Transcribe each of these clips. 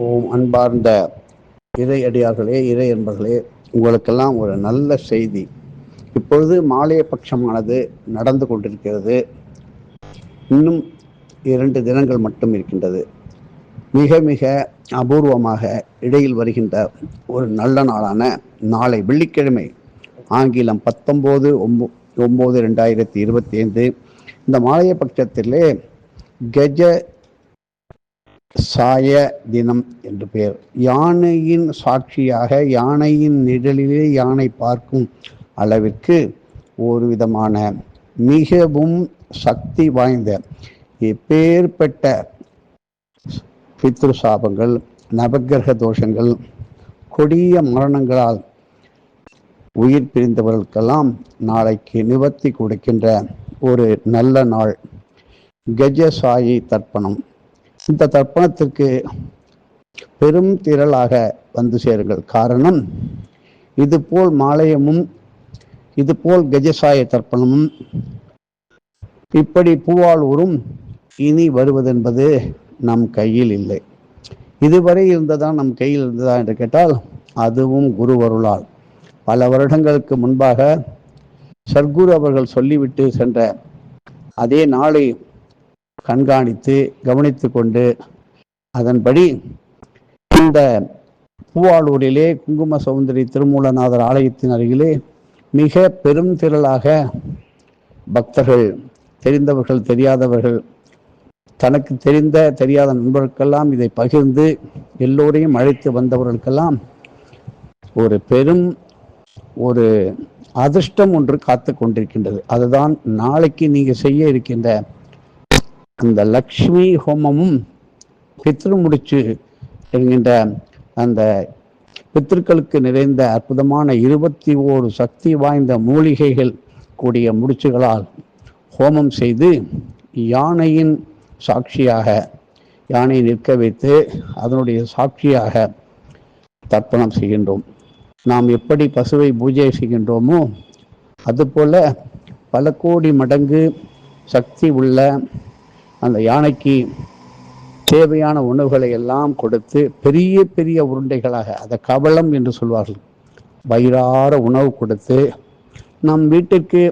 ஓம் அன்பார்ந்த இறை அடியார்களே இறை என்பர்களே உங்களுக்கெல்லாம் ஒரு நல்ல செய்தி. இப்பொழுது மாலைய பட்சமானது நடந்து கொண்டிருக்கிறது. இன்னும் இரண்டு தினங்கள் மட்டும் இருக்கின்றது. மிக மிக அபூர்வமாக இடையில் வருகின்ற ஒரு நல்ல நாளான நாளை வெள்ளிக்கிழமை ஆங்கிலம் பத்தொம்போது ஒம்போ ஒம்பது ரெண்டாயிரத்தி இருபத்தி ஐந்து. இந்த மாலைய பட்சத்திலே கஜ சாய தினம் என்று பெயர். யானையின் சாட்சியாக யானையின் நிழலிலே யானை பார்க்கும் அளவிற்கு ஒரு விதமான மிகவும் சக்தி வாய்ந்த இப்பேற்பட்ட பித்ரு சாபங்கள் நவக்கிரக தோஷங்கள் கொடிய மரணங்களால் உயிர் பிரிந்தவர்களுக்கெல்லாம் நாளைக்கு நிவர்த்தி கொடுக்கின்ற ஒரு நல்ல நாள். கஜசாயி தர்ப்பணம். இந்த தர்ப்பணத்திற்கு பெரும் திரளாக வந்து சேருங்கள். காரணம் இதுபோல் மாலயமும் இதுபோல் கஜசாய தர்ப்பணமும் இப்படி பூவாளூரும் இனி வருவதென்பது நம் கையில் இல்லை. இதுவரை இருந்ததா நம் கையில் இருந்ததா என்று கேட்டால் அதுவும் குருவருளால். பல வருடங்களுக்கு முன்பாக சர்க்குரு அவர்கள் சொல்லிவிட்டு சென்ற அதே நாளை கண்காணித்து கவனித்து கொண்டு அதன்படி இந்த பூவாளூரிலே குங்கும சௌந்தரி திருமூலநாதர் ஆலயத்தின் அருகிலே மிக பெரும் திரளாக பக்தர்கள் தெரிந்தவர்கள் தெரியாதவர்கள் தனக்கு தெரிந்த தெரியாத நண்பர்களுக்கெல்லாம் இதை பகிர்ந்து எல்லோரையும் அழைத்து வந்தவர்களுக்கெல்லாம் ஒரு பெரும் ஒரு அதிர்ஷ்டம் ஒன்று காத்து கொண்டிருக்கின்றது அதுதான் நாளைக்கு நீங்கள் செய்ய இருக்கின்ற அந்த லக்ஷ்மி ஹோமமும் பித்ரு முடிச்சு என்கின்ற அந்த பித்திருக்களுக்கு நிறைந்த அற்புதமான இருபத்தி ஓரு சக்தி வாய்ந்த மூலிகைகள் கூடிய முடிச்சுகளால் ஹோமம் செய்து யானையின் சாட்சியாக யானை நிற்க வைத்து அதனுடைய சாட்சியாக தர்ப்பணம் செய்கின்றோம். நாம் எப்படி பசுவை பூஜை செய்கின்றோமோ அதுபோல பல கோடி மடங்கு சக்தி உள்ள அந்த யானைக்கு தேவையான உணவுகளை எல்லாம் கொடுத்து பெரிய பெரிய உருண்டைகளாக அதை கவளம் என்று சொல்வார்கள் வயிறார உணவு கொடுத்து நம் வீட்டிற்கு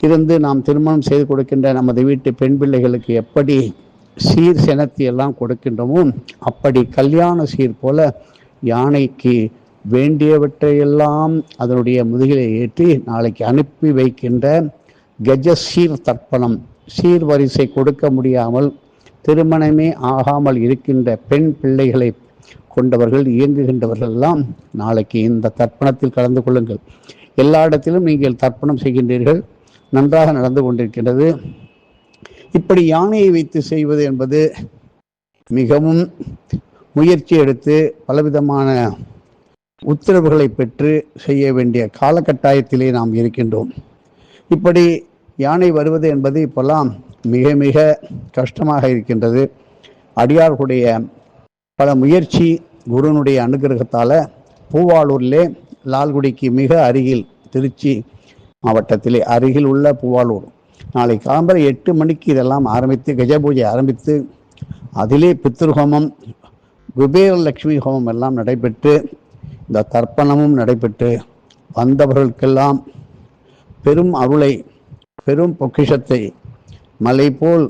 இருந்து நாம் திருமணம் செய்து கொடுக்கின்ற நமது வீட்டு பெண் பிள்ளைகளுக்கு எப்படி சீர் செனத்தி எல்லாம் கொடுக்கின்றோமோ அப்படி கல்யாண சீர் போல யானைக்கு வேண்டியவற்றையெல்லாம் அதனுடைய முதுகிலை ஏற்றி நாளைக்கு அனுப்பி வைக்கின்ற கஜசீர் தர்ப்பணம் சீர்வரிசை கொடுக்க முடியாமல் திருமணமே ஆகாமல் இருக்கின்ற பெண் பிள்ளைகளை கொண்டவர்கள் இயங்குகின்றவர்களெல்லாம் நாளைக்கு இந்த தர்ப்பணத்தில் கலந்து கொள்ளுங்கள். எல்லா இடத்திலும் நீங்கள் தர்ப்பணம் செய்கின்றீர்கள். நன்றாக நடந்து கொண்டிருக்கின்றது. இப்படி யானையை வைத்து செய்வது என்பது மிகவும் முயற்சி எடுத்து பலவிதமான உத்தரவுகளை பெற்று செய்ய வேண்டிய காலகட்டாயத்திலே நாம் இருக்கின்றோம். இப்படி யானை வருவது என்பது இப்போல்லாம் மிக மிக கஷ்டமாக இருக்கின்றது. அடியார்களுடைய பல முயற்சி குருனுடைய அனுகிரகத்தால் பூவாளூரிலே லால்குடிக்கு மிக அருகில் திருச்சி மாவட்டத்திலே அருகில் உள்ள பூவாளூர் நாளை காலம்பரை எட்டு மணிக்கு இதெல்லாம் ஆரம்பித்து கஜ பூஜை ஆரம்பித்து அதிலே பித்ருஹோமம் குபேர லட்சுமி ஹோமம் எல்லாம் நடைபெற்று இந்த தர்ப்பணமும் நடைபெற்று வந்தவர்களுக்கெல்லாம் பெரும் அருளை பெரும் பொக்கிஷத்தை மலை போல்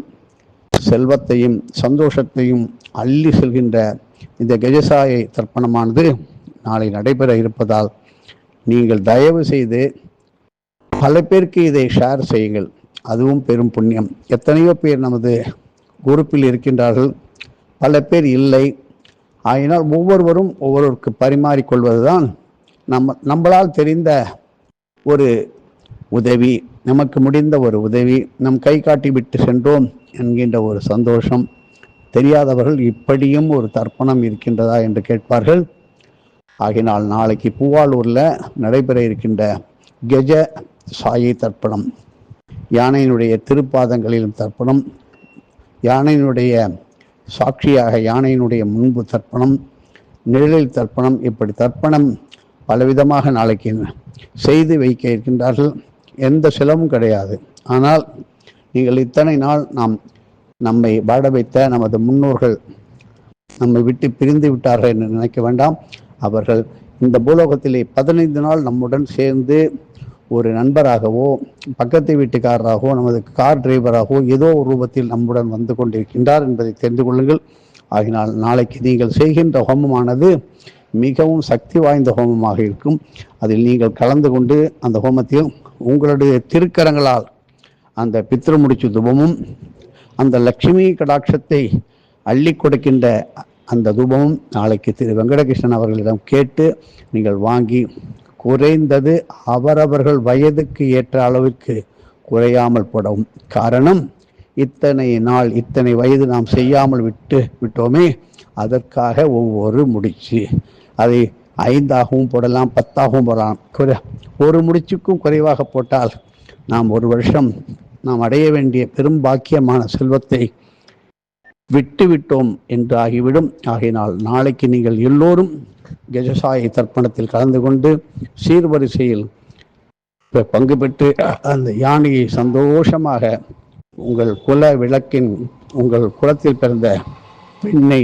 செல்வத்தையும் சந்தோஷத்தையும் அள்ளி செல்கின்ற இந்த கஜசாயை தர்ப்பணமானது நாளை நடைபெற இருப்பதால் நீங்கள் தயவு செய்து பல பேருக்கு இதை ஷேர் செய்யுங்கள். அதுவும் பெரும் புண்ணியம். எத்தனையோ பேர் நமது குரூப்பில் இருக்கின்றார்கள். பல பேர் இல்லை. ஆயினால் ஒவ்வொருவரும் ஒவ்வொருவருக்கு பரிமாறிக்கொள்வதுதான் நம்ம நம்மளால் தெரிந்த ஒரு உதவி நமக்கு முடிந்த ஒரு உதவி நம் கை காட்டி விட்டு சென்றோம் என்கின்ற ஒரு சந்தோஷம். தெரியாதவர்கள் இப்படியும் ஒரு தர்ப்பணம் இருக்கின்றதா என்று கேட்பார்கள். ஆகினால் நாளைக்கு பூவாலூரில் நடைபெற இருக்கின்ற கெஜ சாயை தர்ப்பணம். யானையினுடைய திருப்பாதங்களிலும் தர்ப்பணம். யானையினுடைய சாட்சியாக யானையினுடைய முன்பு தர்ப்பணம். நிழலில் தர்ப்பணம் இப்படி தர்ப்பணம் பலவிதமாக நாளைக்கு செய்து வைக்க இருக்கின்றார்கள். எந்த செலவும் கிடையாது. ஆனால் நீங்கள் இத்தனை நாள் நாம் நம்மை வாட வைத்த நமது முன்னோர்கள் நம்மை விட்டு பிரிந்து விட்டார்கள் என்று நினைக்க வேண்டாம். அவர்கள் இந்த பூலோகத்திலே பதினைந்து நாள் நம்முடன் சேர்ந்து ஒரு நண்பராகவோ பக்கத்து வீட்டுக்காரராகவோ நமது கார் டிரைவராகவோ ஏதோ ஒரு ரூபத்தில் நம்முடன் வந்து கொண்டிருக்கின்றார் என்பதை தெரிந்து கொள்ளுங்கள். ஆகினால் நாளைக்கு நீங்கள் செய்கின்ற ஹோமமானது மிகவும் சக்தி வாய்ந்த ஹோமமாக இருக்கும். அதில் நீங்கள் கலந்து கொண்டு அந்த ஹோமத்தில் உங்களுடைய திருக்கரங்களால் அந்த பித்திருமுடிச்சு தூபமும் அந்த லட்சுமி கடாட்சத்தை அள்ளி கொடுக்கின்ற அந்த தூபமும் நாளைக்கு திரு வெங்கடகிருஷ்ணன் அவர்களிடம் கேட்டு நீங்கள் வாங்கி குறைந்தது அவரவர்கள் வயதுக்கு ஏற்ற அளவிற்கு குறையாமல் போடவும். காரணம் இத்தனை நாள் இத்தனை வயது நாம் செய்யாமல் விட்டு விட்டோமே அதற்காக ஒவ்வொரு முடிச்சு. அதை ஐந்தாகவும் போடலாம் பத்தாகவும் போடலாம். குறை ஒரு முடிச்சுக்கும் குறைவாக போட்டால் நாம் ஒரு வருஷம் நாம் அடைய வேண்டிய பெரும் பாக்கியமான செல்வத்தை விட்டு விட்டோம் என்று ஆகிவிடும். ஆகையினால் நாளைக்கு நீங்கள் எல்லோரும் கஜசாயை தர்ப்பணத்தில் கலந்து கொண்டு சீர்வரிசையில் பங்கு பெற்று அந்த யானையை சந்தோஷமாக உங்கள் குல விளக்கின் உங்கள் குலத்தில் பிறந்த பெண்ணை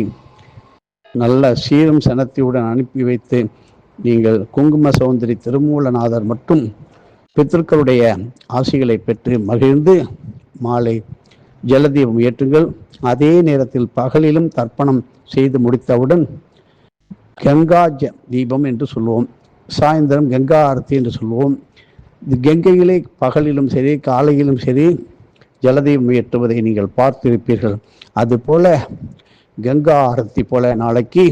நல்ல சீரும் சனத்தியுடன் அனுப்பி வைத்து நீங்கள் குங்கும சௌந்தரி திருமூலநாதர் மற்றும் பித்தர்களுடைய ஆசிகளை பெற்று மகிழ்ந்து மாலை ஜலதீபம் ஏற்றுங்கள். அதே நேரத்தில் பகலிலும் தர்ப்பணம் செய்து முடித்தவுடன் கங்கா ஜ தீபம் என்று சொல்லுவோம் சாயந்தரம் கங்கா ஆரத்தி என்று சொல்லுவோம் கங்கைகளை கங்கையிலே பகலிலும் சரி காலையிலும் சரி ஜலதீபம் ஏற்றுவதை நீங்கள் பார்த்திருப்பீர்கள். அதுபோல கங்கா ஆரத்தி போல நாளைக்கு.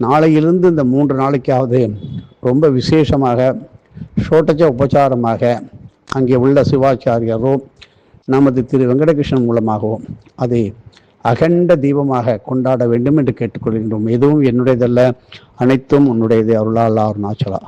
நாளையிலிருந்து இந்த மூன்று நாளைக்காவது ரொம்ப விசேஷமாக ஷோட்டச்ச உபச்சாரமாக அங்கே உள்ள சிவாச்சாரியரோ நமது திரு வெங்கடகிருஷ்ணன் மூலமாகவோ அதை அகண்ட தீபமாக கொண்டாட வேண்டும் என்று கேட்டுக்கொள்கின்றோம். எதுவும் என்னுடையதல்ல. அனைத்தும் உன்னுடையது அருளாளா அருணாச்சலா